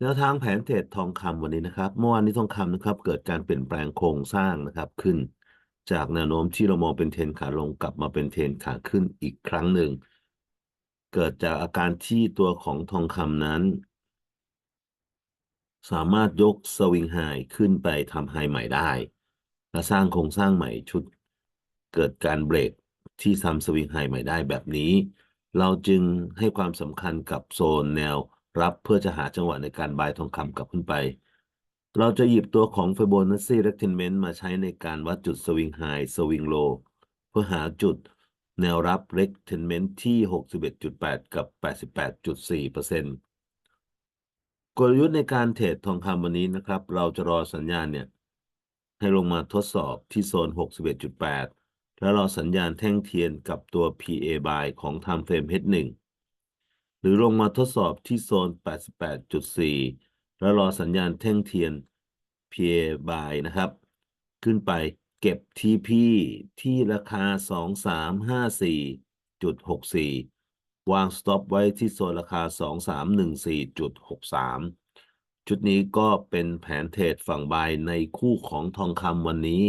แนวทางแผนเทรดทองคำวันนี้นะครับเมื่อวานนี้ทองคำนะครับ เกิดการเปลี่ยนแปลงโครงสร้างนะครับขึ้น จากแนวโน้มที่เรามองเป็นเทรนขาลงกลับมาเป็นเทรนขาขึ้นอีกครั้งหนึ่ง เกิดจากอาการที่ตัวของทองคำนั้น สามารถยกสวิงไฮขึ้นไปทำไฮใหม่ได้ และสร้างโครงสร้างใหม่ชุด เกิดการเบรกที่ทำสวิงไฮใหม่ได้แบบนี้ เราจึงให้ความสำคัญกับโซนแนว รับเพื่อจะหาจังหวะในการบายทองคำกลับขึ้นไป เราจะหยิบตัวของ Fibonacci Retracement มาใช้ในการวัดจุดสวิงไฮสวิงโลเพื่อหาจุดแนวรับ Retracement ที่ 61.8 กับ 88.4%กลยุทธ์ในการเทรดทองคำวันนี้นะครับ เราจะรอสัญญาณเนี่ย ให้ลงมาทดสอบที่โซน 61.8 แล้วรอสัญญาณแท่งเทียนกับตัว PA buy ของ Time Frame H1 หรือลงมาทดสอบที่โซน 88.4 แล้วรอสัญญาณแท่งเทียน PA buy นะครับ ขึ้นไปเก็บ TP ที่ราคา 2354.64 วาง stop ไว้ที่โซนราคา 2314.63 ชุดนี้ก็เป็นแผนเทรดฝั่งบายในคู่ของทองคำวันนี้